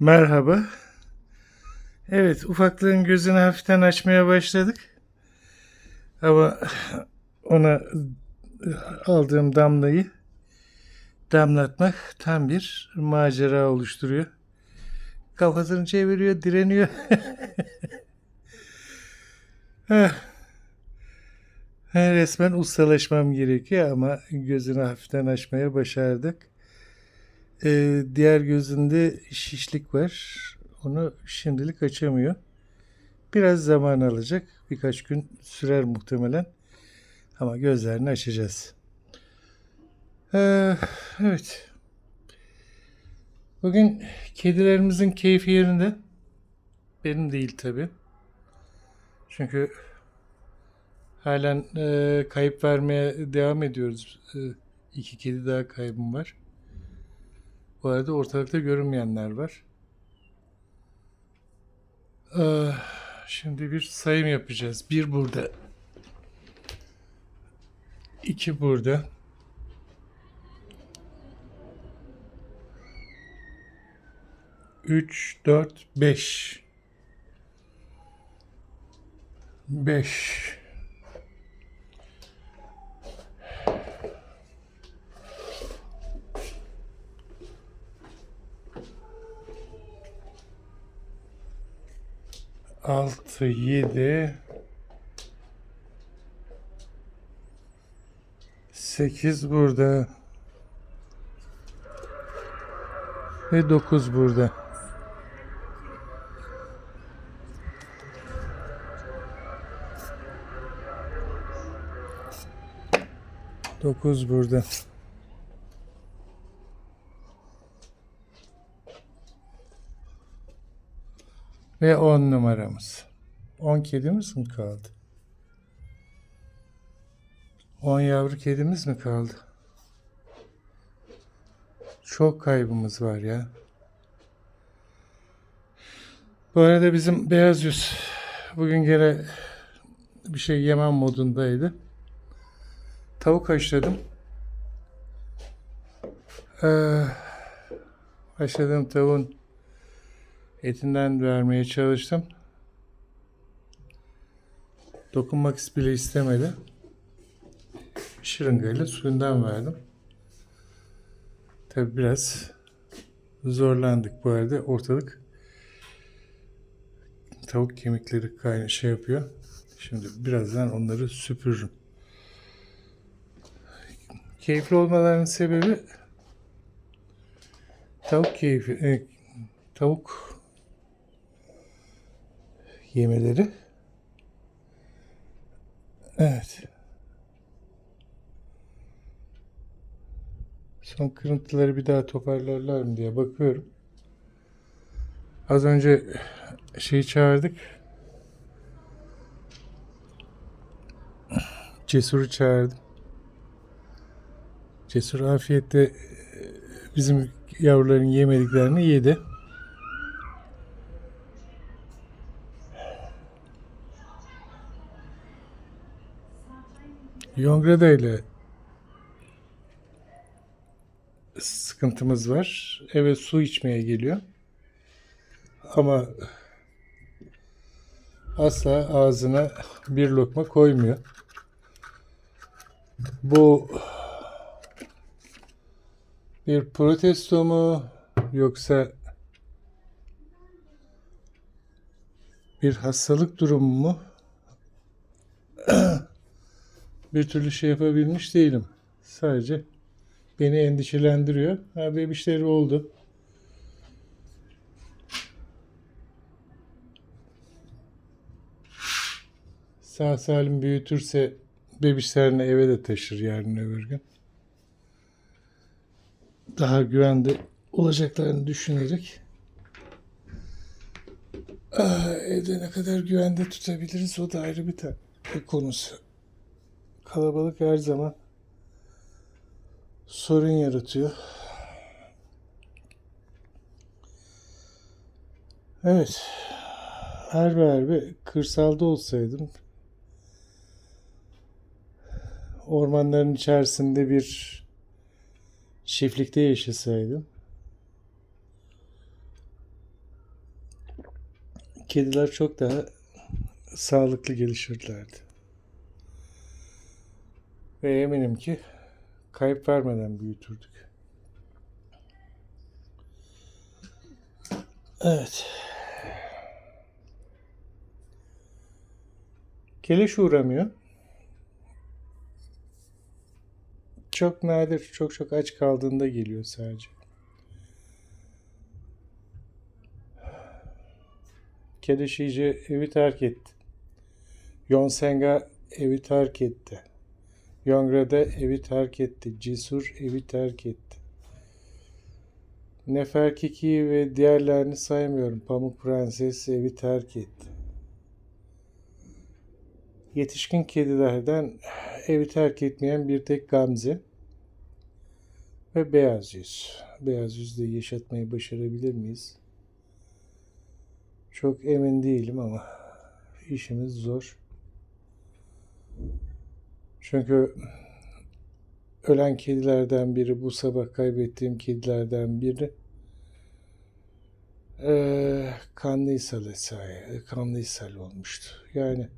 Merhaba. Evet, ufaklığın gözünü hafiften açmaya başladık. Ama ona aldığım damlayı damlatmak tam bir macera oluşturuyor. Kafasını çeviriyor, direniyor. Resmen ustalaşmam gerekiyor ama gözünü hafiften açmaya başardık. Ee, diğer gözünde şişlik var. Onu şimdilik açamıyor. Biraz zaman alacak. Birkaç gün sürer muhtemelen. Ama gözlerini açacağız. Ee, evet. Bugün kedilerimizin keyfi yerinde. Benim değil tabi. Çünkü halen e, kayıp vermeye devam ediyoruz. E, iki kedi daha kaybım var. Bu arada ortalıkta görünmeyenler var. Ee, şimdi bir sayım yapacağız. Bir burada. iki burada. Üç, dört, beş. Beş. Altı, yedi. Sekiz burada. Ve dokuz burada. Dokuz burada. Ve 10 numaramız. 10 kedimiz mi kaldı? 10 yavru kedimiz mi kaldı? Çok kaybımız var ya. Bu arada bizim beyaz yüz bugün gene bir şey yemem modundaydı. Tavuk haşladım. Ee, haşladığım tavuğun etinden vermeye çalıştım. Dokunmak bile istemedi. Şırıngayla suyundan verdim. Tabi biraz zorlandık bu arada. Ortalık tavuk kemikleri kayna şey yapıyor. Şimdi birazdan onları süpürürüm. Keyifli olmalarının sebebi tavuk keyfi, e, tavuk yemeleri. Evet. Son kırıntıları bir daha toparlarlar mı diye bakıyorum. Az önce şeyi çağırdık. Cesur'u çağırdım. Cesur afiyetle bizim yavruların yemediklerini yedi. Yongrada ile sıkıntımız var. Eve su içmeye geliyor. Ama asla ağzına bir lokma koymuyor. Bu bir protesto mu yoksa bir hastalık durumu mu? Bir türlü şey yapabilmiş değilim. Sadece beni endişelendiriyor. Ha bebişleri oldu. Sağ salim büyütürse bebişlerini eve de taşır yarın öbür gün. Daha güvende olacaklarını düşünerek ah, evde ne kadar güvende tutabiliriz o da ayrı bir bir konusu. Kalabalık her zaman sorun yaratıyor. Evet. Her bir kırsalda olsaydım ormanların içerisinde bir çiftlikte yaşasaydım kediler çok daha sağlıklı gelişirlerdi. Ve eminim ki kayıp vermeden büyütürdük. Evet. Keleş uğramıyor. Çok nadir, çok çok aç kaldığında geliyor sadece. Keleş iyice evi terk etti. Yonsenga evi terk etti. Yongra'da evi terk etti. Cesur evi terk etti. Neferkiki ve diğerlerini saymıyorum. Pamuk Prenses evi terk etti. Yetişkin kedilerden evi terk etmeyen bir tek Gamze ve Beyaz Yüz. Beyaz Yüz'de yaşatmayı başarabilir miyiz? Çok emin değilim ama işimiz zor. Çünkü ölen kedilerden biri bu sabah kaybettiğim kedilerden biri eee kanlı ishal kanlı ishal olmuştu. Yani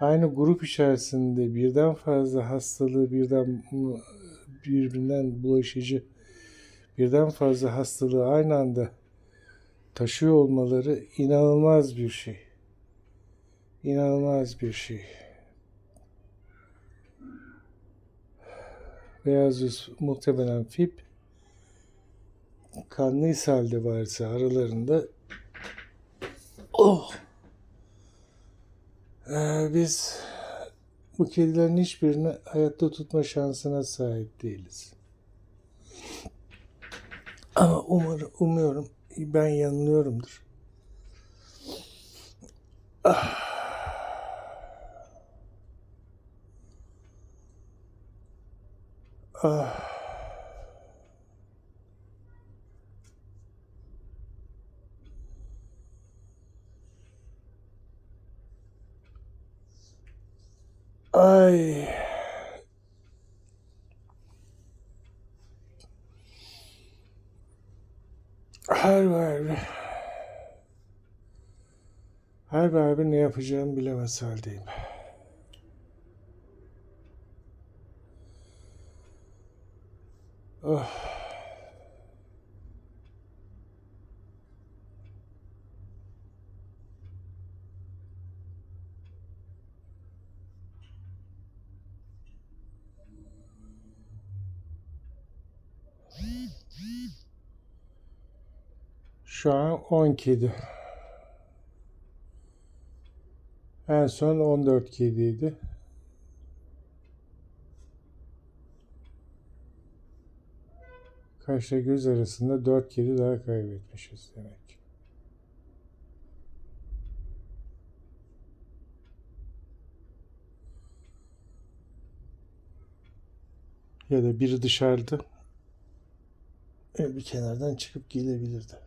aynı grup içerisinde birden fazla hastalığı birden birbirinden bulaşıcı birden fazla hastalığı aynı anda taşıyor olmaları inanılmaz bir şey. İnanılmaz bir şey. Beyaz yüz muhtemelen FIP kanlı ishalde varsa aralarında oh ee, biz bu kedilerin hiçbirini hayatta tutma şansına sahip değiliz. Ama umarım, umuyorum ben yanılıyorumdur. Ah. Ay. Her berber. Her berber ne yapacağımı bilemez haldeyim. Oh. Şu an 10 kedi. En son 14 kediydi. Kaşla göz arasında 4 kedi daha kaybetmişiz demek. Ya da biri dışarıda bir kenardan çıkıp gelebilirdi.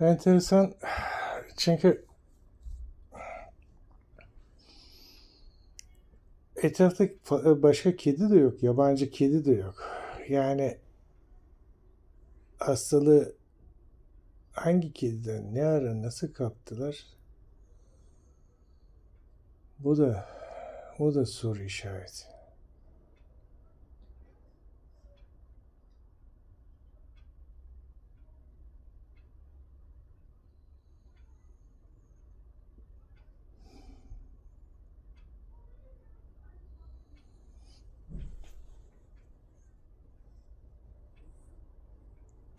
Enteresan çünkü etrafta başka kedi de yok, yabancı kedi de yok. Yani hastalığı hangi kediden ne ara nasıl kaptılar? Bu da bu da soru işareti.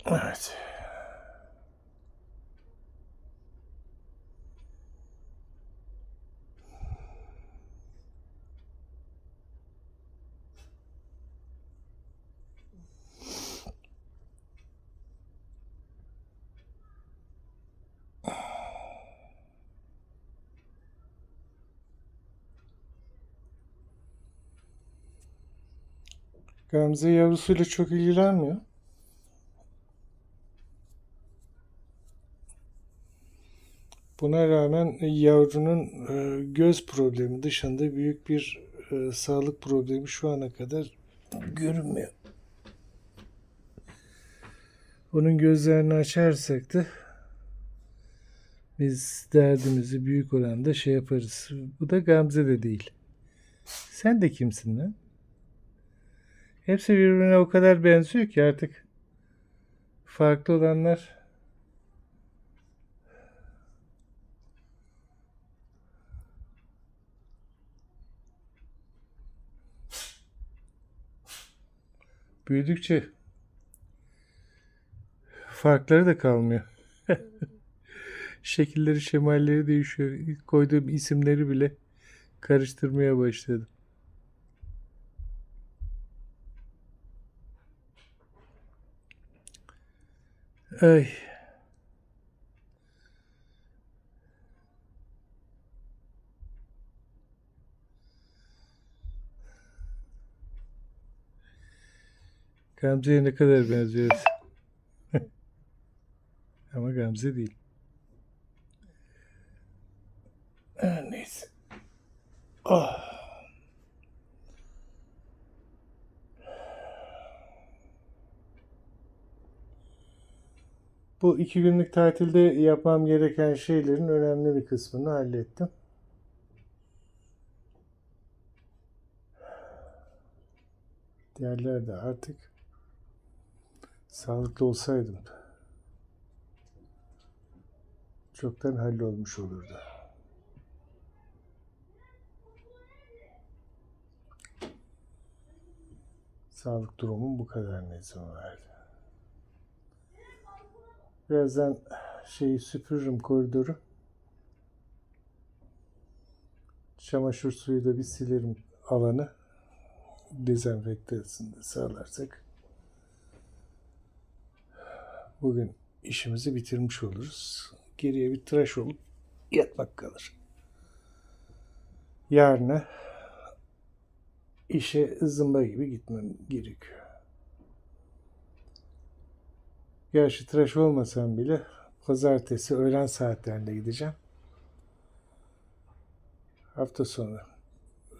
Evet. Gamze yavrusuyla çok ilgilenmiyor. Buna rağmen yavrunun e, göz problemi dışında büyük bir e, sağlık problemi şu ana kadar görünmüyor. Onun gözlerini açarsak da biz derdimizi büyük oranda şey yaparız. Bu da Gamze de değil. Sen de kimsin lan? Hepsi birbirine o kadar benziyor ki artık farklı olanlar büyüdükçe farkları da kalmıyor. Şekilleri, şemalleri değişiyor. İlk koyduğum isimleri bile karıştırmaya başladım. Ay. Gamze'ye ne kadar benziyoruz. Ama Gamze değil. Ah, Neyse. Ah. Bu iki günlük tatilde yapmam gereken şeylerin önemli bir kısmını hallettim. Diğerleri de artık sağlıklı olsaydım çoktan hallolmuş olurdu. Sağlık durumum bu kadar ne izin verdi. Birazdan şeyi süpürürüm koridoru. Çamaşır suyu da bir silerim alanı. Dezenfektasını da sağlarsak bugün işimizi bitirmiş oluruz. Geriye bir tıraş olup yatmak kalır. Yarına işe zımba gibi gitmem gerekiyor. Gerçi tıraş olmasam bile pazartesi öğlen saatlerinde gideceğim. Hafta sonu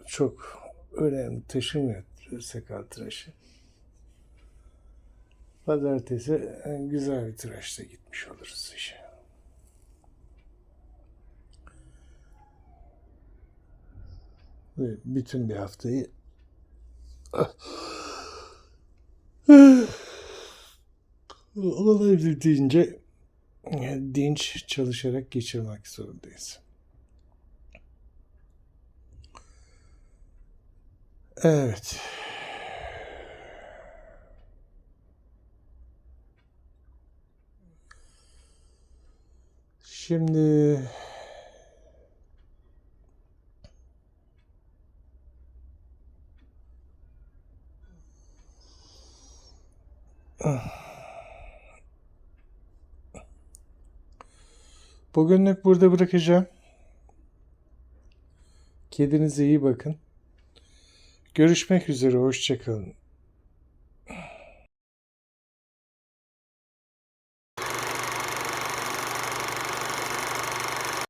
çok önemli taşımıyor sakal tıraşı. Pazartesi güzel bir tıraşla gitmiş oluruz işe. Ve bütün bir haftayı olabildiğince dinç çalışarak geçirmek zorundayız. Evet. Şimdi bugünlük burada bırakacağım. Kedinize iyi bakın. Görüşmek üzere, hoşçakalın.